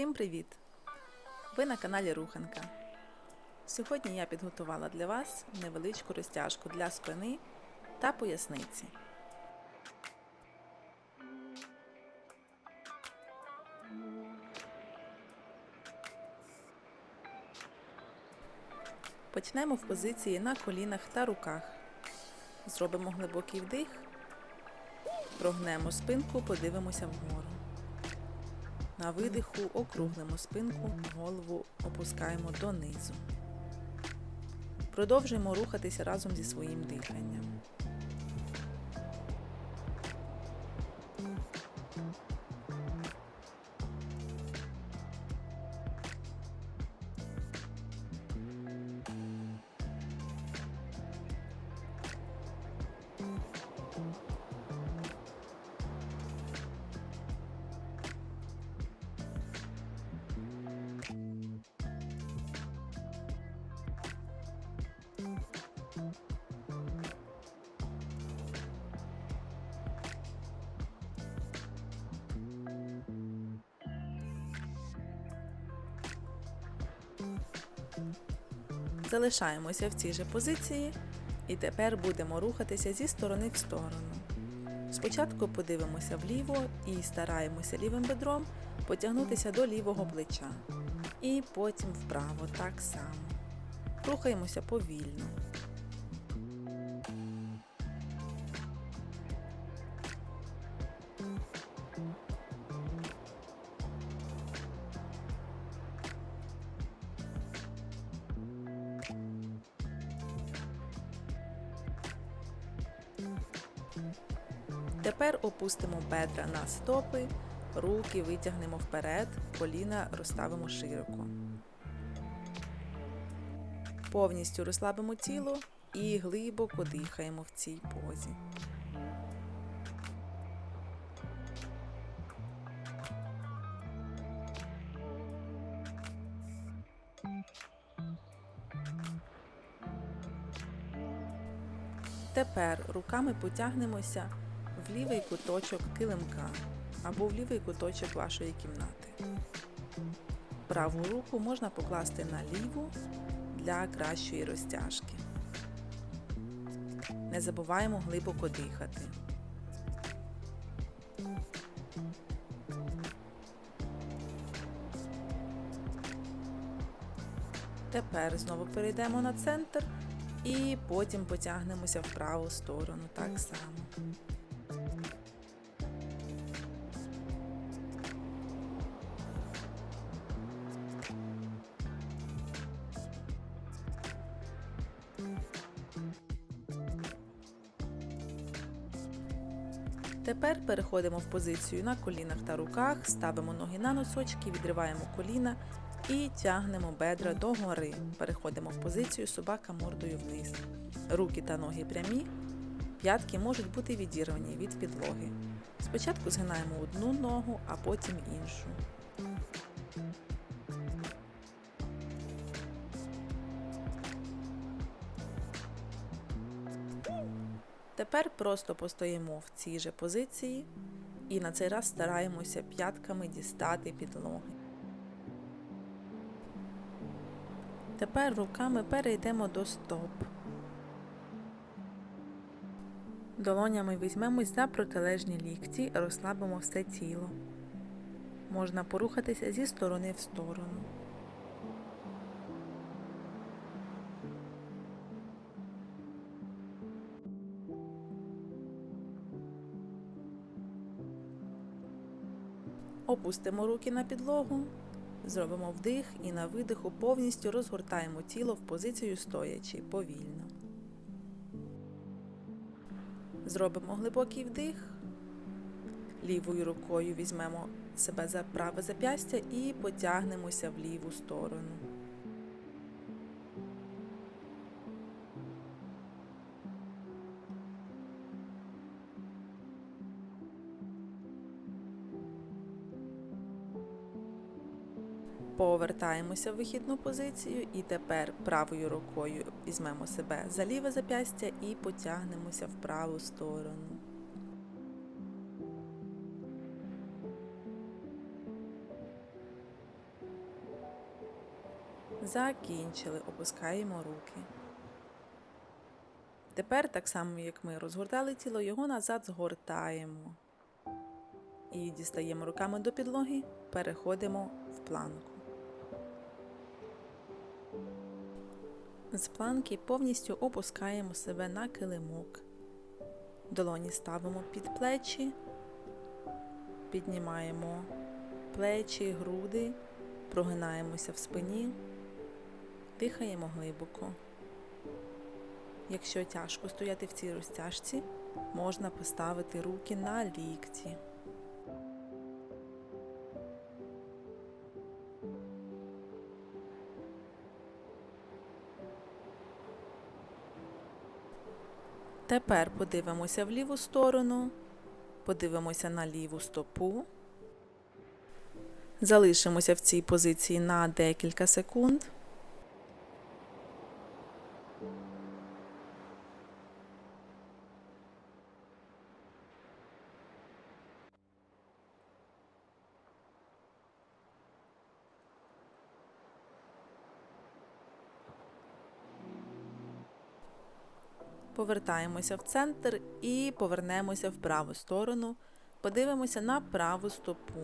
Всім привіт! Ви на каналі Руханка. Сьогодні я підготувала для вас невеличку розтяжку для спини та поясниці. Почнемо в позиції на колінах та руках. Зробимо глибокий вдих, прогнемо спинку, подивимося вгору. На видиху округлимо спинку, голову опускаємо донизу. Продовжуємо рухатися разом зі своїм диханням. Залишаємося в цій же позиції і тепер будемо рухатися зі сторони в сторону. Спочатку подивимося вліво і стараємося лівим бедром потягнутися до лівого плеча. І потім вправо так само. Рухаємося повільно. Тепер опустимо бедра на стопи, руки витягнемо вперед, коліна розставимо широко. Повністю розслабимо тіло і глибоко дихаємо в цій позі. Тепер руками потягнемося в лівий куточок килимка або в лівий куточок вашої кімнати. Праву руку можна покласти на ліву для кращої розтяжки. Не забуваємо глибоко дихати. Тепер знову перейдемо на центр і потім потягнемося в праву сторону так само. Тепер переходимо в позицію на колінах та руках, ставимо ноги на носочки, відриваємо коліна і тягнемо бедра догори. Переходимо в позицію собака мордою вниз. Руки та ноги прямі, п'ятки можуть бути відірвані від підлоги. Спочатку згинаємо одну ногу, а потім іншу. Тепер просто постоїмо в цій же позиції і на цей раз стараємося п'ятками дістати підлоги. Тепер руками перейдемо до стоп. Долонями візьмемось за протилежні лікті, розслабимо все тіло. Можна порухатися зі сторони в сторону. Опустимо руки на підлогу, зробимо вдих і на видиху повністю розгортаємо тіло в позицію стоячи повільно. Зробимо глибокий вдих, лівою рукою візьмемо себе за праве зап'ястя і потягнемося в ліву сторону. Повертаємося в вихідну позицію і тепер правою рукою візьмемо себе за ліве зап'ястя і потягнемося в праву сторону. Закінчили, опускаємо руки. Тепер, так само як ми розгортали тіло, його назад згортаємо. І дістаємо руками до підлоги, переходимо в планку. З планки повністю опускаємо себе на килимок. Долоні ставимо під плечі, піднімаємо плечі, груди, прогинаємося в спині, дихаємо глибоко. Якщо тяжко стояти в цій розтяжці, можна поставити руки на лікті. Тепер подивимося в ліву сторону, подивимося на ліву стопу. Залишимося в цій позиції на декілька секунд. Повертаємося в центр і повернемося в праву сторону. Подивимося на праву стопу.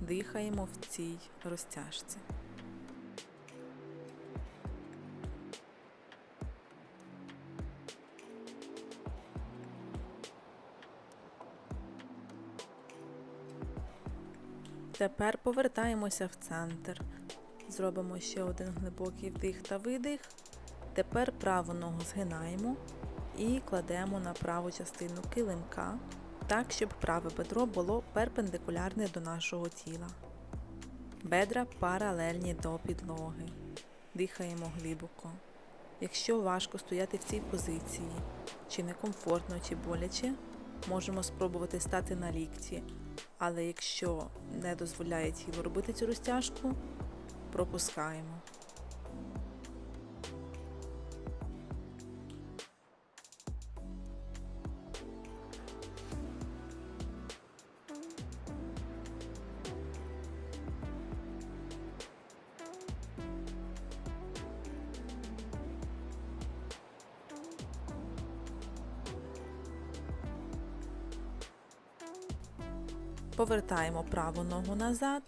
Дихаємо в цій розтяжці. Тепер повертаємося в центр. Зробимо ще один глибокий вдих та видих. Тепер праву ногу згинаємо і кладемо на праву частину килимка, так, щоб праве бедро було перпендикулярне до нашого тіла. Бедра паралельні до підлоги. Дихаємо глибоко. Якщо важко стояти в цій позиції, чи некомфортно, чи боляче, можемо спробувати стати на лікті. Але якщо не дозволяє тіло робити цю розтяжку, пропускаємо. Повертаємо праву ногу назад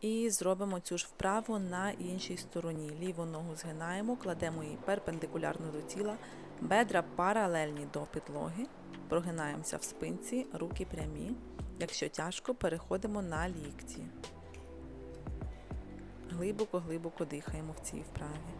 і зробимо цю ж вправу на іншій стороні. Ліву ногу згинаємо, кладемо її перпендикулярно до тіла, бедра паралельні до підлоги, прогинаємося в спинці, руки прямі. Якщо тяжко, переходимо на лікті. Глибоко-глибоко дихаємо в цій вправі.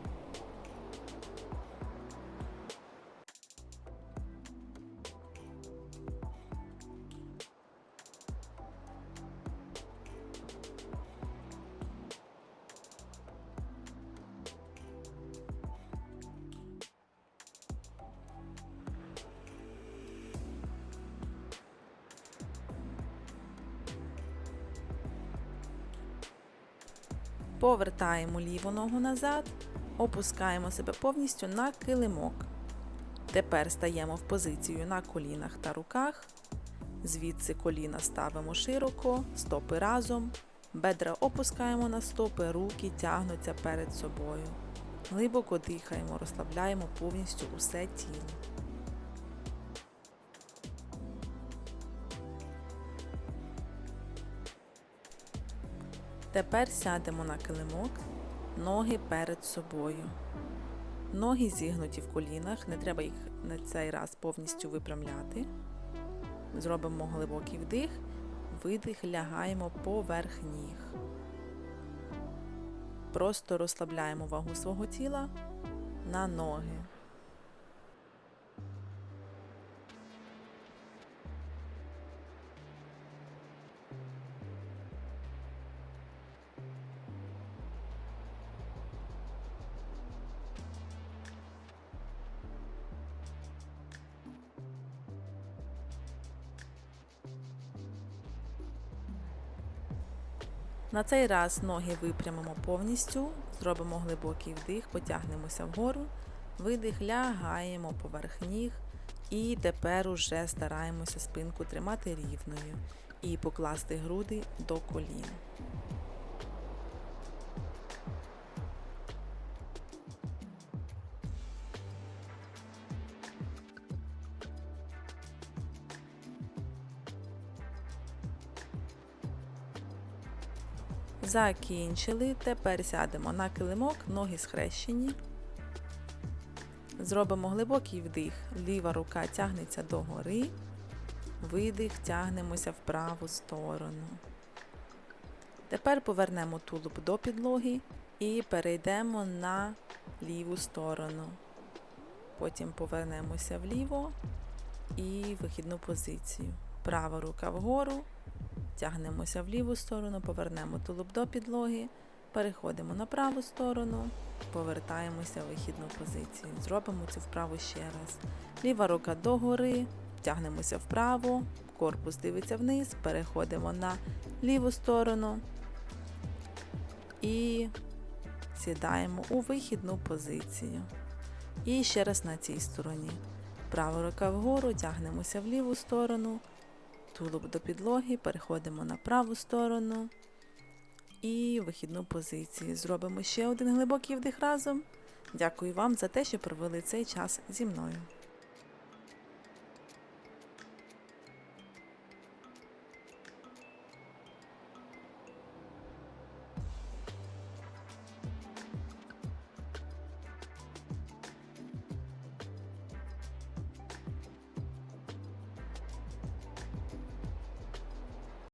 Повертаємо ліву ногу назад, опускаємо себе повністю на килимок. Тепер стаємо в позицію на колінах та руках. Звідси коліна ставимо широко, стопи разом. Бедра опускаємо на стопи, руки тягнуться перед собою. Глибоко дихаємо, розслабляємо повністю усе тіло. Тепер сядемо на килимок, ноги перед собою. Ноги зігнуті в колінах, не треба їх на цей раз повністю випрямляти. Зробимо глибокий вдих, видих, лягаємо поверх ніг. Просто розслабляємо вагу свого тіла на ноги. На цей раз ноги випрямимо повністю, зробимо глибокий вдих, потягнемося вгору, видих, лягаємо поверх ніг. І тепер уже стараємося спинку тримати рівною і покласти груди до колін. Закінчили. Тепер сядемо на килимок, ноги схрещені. Зробимо глибокий вдих. Ліва рука тягнеться догори. Видих, тягнемося в праву сторону. Тепер повернемо тулуб до підлоги і перейдемо на ліву сторону. Потім повернемося вліво і вихідну позицію. Права рука вгору, тягнемося в ліву сторону, повернемо тулуб до підлоги, переходимо на праву сторону, повертаємося в вихідну позицію. Зробимо цю вправу ще раз. Ліва рука догори, тягнемося вправо, корпус дивиться вниз, переходимо на ліву сторону і сідаємо у вихідну позицію. І ще раз на цій стороні. Права рука вгору, тягнемося в ліву сторону, тулуб до підлоги, переходимо на праву сторону і вихідну позицію. Зробимо ще один глибокий вдих разом. Дякую вам за те, що провели цей час зі мною.